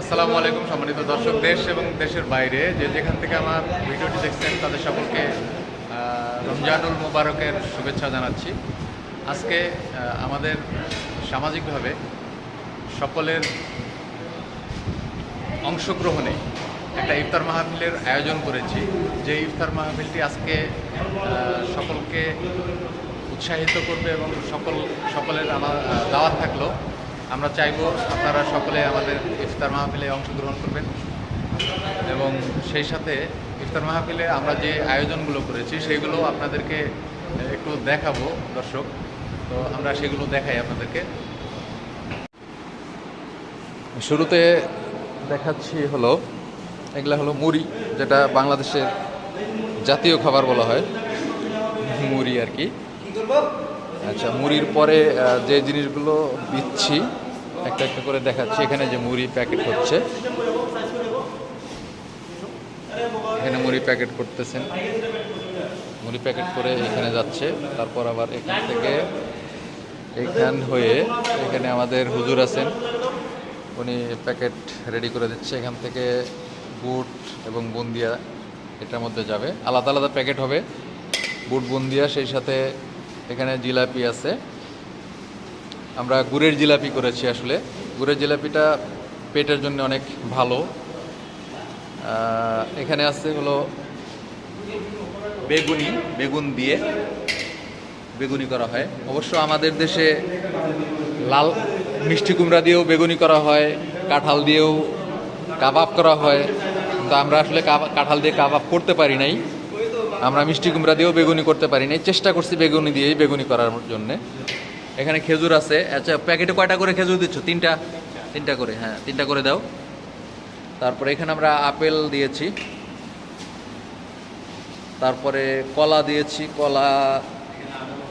আসসালামু আলাইকুম সম্মানিত দর্শক, দেশ এবং দেশের বাইরে। যে যেখান থেকে আমার ভিডিওটি দেখছেন, তাদের সকলকে রমজানুল মোবারকের শুভেচ্ছা জানাচ্ছি। আজকে আমাদের সামাজিকভাবে সকলের অংশগ্রহণে একটা ইফতার মাহফিলের আয়োজন করেছি। যে ইফতার মাহফিলটি আজকে সকলকে উৎসাহিত করবে এবং সকল, সকলের আমার দাওয়াত থাকল। আমরা চাইব আপনারা সকলে আমাদের ইফতার মাহফিলে অংশগ্রহণ করবেন। এবং সেই সাথে ইফতার মাহফিলে আমরা যে আয়োজনগুলো করেছি সেইগুলো আপনাদেরকে একটু দেখাবো, দর্শক। তো আমরা সেগুলো দেখাই আপনাদেরকে। শুরুতে দেখাচ্ছি হলো, এগুলা হলো মুড়ি, যেটা বাংলাদেশের জাতীয় খাবার বলা হয়। মুড়ি আর কি। আচ্ছা মুড়ির পরে যে জিনিসগুলো দিচ্ছি একটা একটা করে দেখাচ্ছি। এখানে যে মুড়ি প্যাকেট হচ্ছে। এখানে মুড়ি প্যাকেট করতেছেন। মুড়ি প্যাকেট করে এখানে যাচ্ছে। তারপর আবার এখান থেকে এখান হয়ে এখানে আমাদের হুজুর আছেন। উনি প্যাকেট রেডি করে দিচ্ছে। এখান থেকে বুট এবং বুন্দিয়া এটার মধ্যে যাবে। আলাদা আলাদা প্যাকেট হবে। বুট, বুন্দিয়া, সেই সাথে এখানে জিলাপি আছে। আমরা গুড়ের জিলাপি করেছি আসলে। গুড়ের জিলাপিটা পেটের জন্য অনেক ভালো। এখানে আছে হলো বেগুনি, বেগুন দিয়ে বেগুনি করা হয়। অবশ্য আমাদের দেশে লাল মিষ্টি কুমড়া দিয়েও বেগুনি করা হয়, কাঁঠাল দিয়েও কাবাব করা হয়। কিন্তু আমরা আসলে কাঁঠাল দিয়ে কাবাব করতে পারি নাই। আমরা মিষ্টি কুমড়া দিয়েও বেগুনি করতে পারি নাই। চেষ্টা করছি বেগুনি দিয়েই বেগুনি করার জন্যে। এখানে খেজুর আছে। আচ্ছা প্যাকেটে কয়টা করে খেজুর দিচ্ছ? তিনটা? তিনটা করে হ্যাঁ তিনটা করে দাও। তারপরে এখানে আমরা আপেল দিয়েছি। তারপরে কলা দিয়েছি, কলা,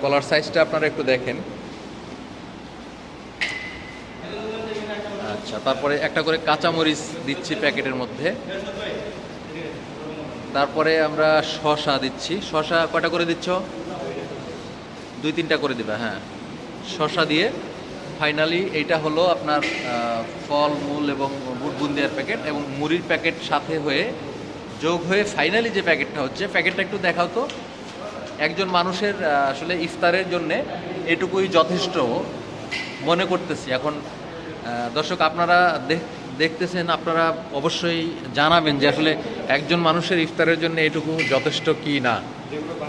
কলার সাইজটা আপনারা একটু দেখেন। আচ্ছা তারপরে একটা করে কাঁচামরিচ দিচ্ছি প্যাকেটের মধ্যে। তারপরে আমরা শশা দিচ্ছি। শশা কয়টা করে দিচ্ছ? দুই, তিনটা করে দিবা হ্যাঁ। শশা দিয়ে ফাইনালি এইটা হলো আপনার ফল, মূল এবং বুট বুন্দিয়ার প্যাকেট এবং মুড়ির প্যাকেট সাথে হয়ে যোগ হয়ে ফাইনালি যে প্যাকেটটা হচ্ছে, প্যাকেটটা একটু দেখাও তো। একজন মানুষের আসলে ইফতারের জন্যে এটুকুই যথেষ্ট মনে করতেছি। এখন দর্শক আপনারা দেখ- দেখতেছেন, আপনারা অবশ্যই জানাবেন যে আসলে একজন মানুষের ইফতারের জন্য এটুকু যথেষ্ট কি না।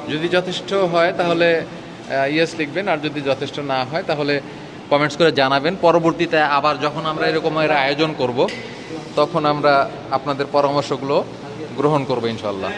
যদি যথেষ্ট হয় তাহলে ইয়েস লিখবেন, আর যদি যথেষ্ট না হয়, তাহলে কমেন্টস করে জানাবেন। পরবর্তীতে আবার যখন আমরা এরকম এর আয়োজন করব, তখন আমরা আপনাদের পরামর্শগুলো গ্রহণ করব ইনশাল্লাহ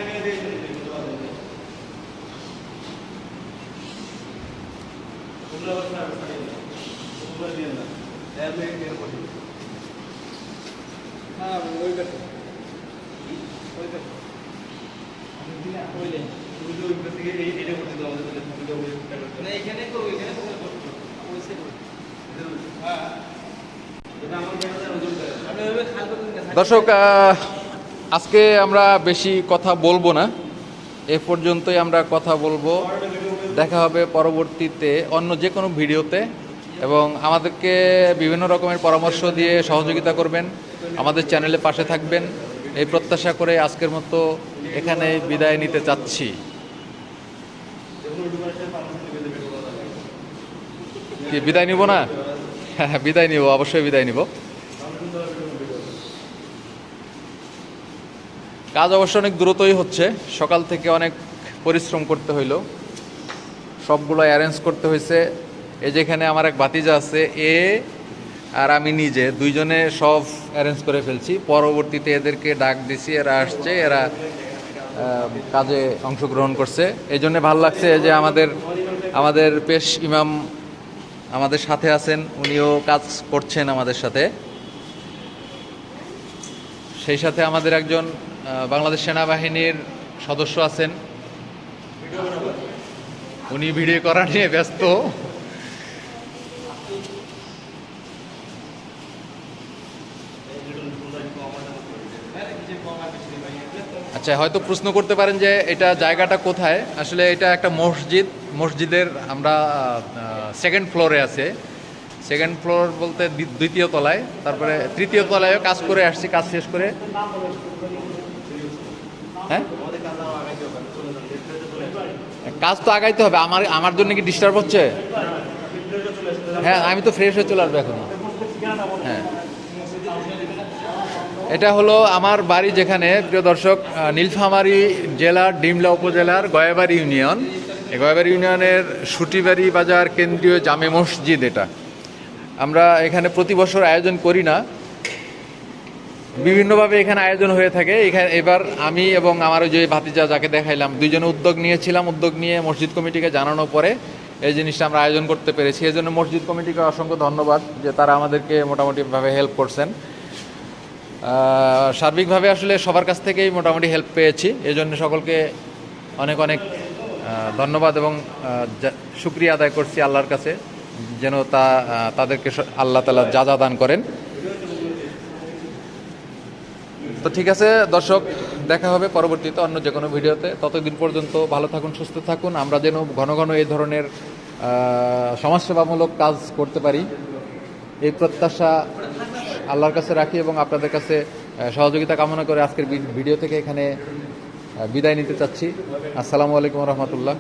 দর্শক আজকে আমরা বেশি কথা বলব না। এ পর্যন্তই আমরা কথা বলব। দেখা হবে পরবর্তীতে অন্য যে কোনো ভিডিওতে। এবং আমাদেরকে বিভিন্ন রকমের পরামর্শ দিয়ে সহযোগিতা করবেন। আমাদের চ্যানেলে পাশে থাকবেন। এই প্রত্যাশা করে আজকের মতো এখানে বিদায় নিতে চাচ্ছি। কি, বিদায় নিব না? হ্যাঁ বিদায় নিব, অবশ্যই বিদায় নিব। কাজ অবশ্য অনেক দ্রুতই হচ্ছে, সকাল থেকে অনেক পরিশ্রম করতে হইল। সবগুলো অ্যারেঞ্জ করতে হয়েছে এই যেখানে আমার এক ভাতিজা আছে, এ আর আমি নিজে, দুইজনে সব অ্যারেঞ্জ করে ফেলছি। পরবর্তীতে এদেরকে ডাক দিছি, এরা আসছে, এরা কাজে অংশগ্রহণ করছে। এই জন্যে ভালো লাগছে যে আমাদের আমাদের পেশ ইমাম আমাদের সাথে আছেন, উনিও কাজ করছেন আমাদের সাথে। সেই সাথে আমাদের একজন বাংলাদেশ সেনাবাহিনীর সদস্য আছেন। উনি ভিডিও করা নিয়ে ব্যস্ত। আচ্ছা হয়তো প্রশ্ন করতে পারেন যে এটা জায়গাটা কোথায়? আসলে এটা একটা মসজিদ, মসজিদের আমরা সেকেন্ড ফ্লোরে আছে। সেকেন্ড ফ্লোর বলতে দ্বি- দ্বিতীয় তলায়, তারপরে তৃতীয় তলায়ও কাজ করে আসছি, কাজ শেষ করে। হ্যাঁ? কাজ তো আগাইতে হবে, আমার আমার জন্য কি ডিস্টার্ব হচ্ছে? হ্যাঁ আমি তো ফ্রেশ হয়ে চলে আসব এখন। হ্যাঁ। এটা হলো আমার বাড়ি যেখানে, প্রিয় দর্শক নীলফামারী জেলার ডিমলা উপজেলার গয়াবাড়ি ইউনিয়ন। গয়াবাড়ি ইউনিয়নের সুটিবাড়ি বাজার কেন্দ্রীয় জামে মসজিদ এটা। আমরা এখানে প্রতি বছর আয়োজন করি না। বিভিন্নভাবে এখানে আয়োজন হয়ে থাকে। এখানে এবার আমি এবং আমার ওই যে ভাতিজা যাকে দেখাইলাম, দুইজনে উদ্যোগ নিয়েছিলাম। উদ্যোগ নিয়ে মসজিদ কমিটিকে জানানোর পরে এই জিনিসটা আমরা আয়োজন করতে পেরেছি। এই জন্য মসজিদ কমিটিকে অসংখ্য ধন্যবাদ যে তারা আমাদেরকে মোটামুটিভাবে হেল্প করছেন। সার্বিকভাবে আসলে সবার কাছ থেকেই মোটামুটি হেল্প পেয়েছি। এই জন্য সকলকে অনেক অনেক ধন্যবাদ এবং সুক্রিয়া আদায় করছি আল্লাহর কাছে, যেন তা তাদেরকে আল্লাহ তালা যা যা দান করেন। তো ঠিক আছে, দর্শক, দেখা হবে পরবর্তীতে অন্য যে কোনো ভিডিওতে। ততদিন পর্যন্ত ভালো থাকুন, সুস্থ থাকুন। আমরা যেন ঘন ঘন এই ধরনের সমাজসেবামূলক কাজ করতে পারি। এই প্রত্যাশা আল্লাহর কাছে রাখি এবং আপনাদের কাছে সহযোগিতা কামনা করে আজকের ভিডিও থেকে এখানে বিদায় নিতে চাচ্ছি। আসসালামু আলাইকুম রহমতুল্লাহ।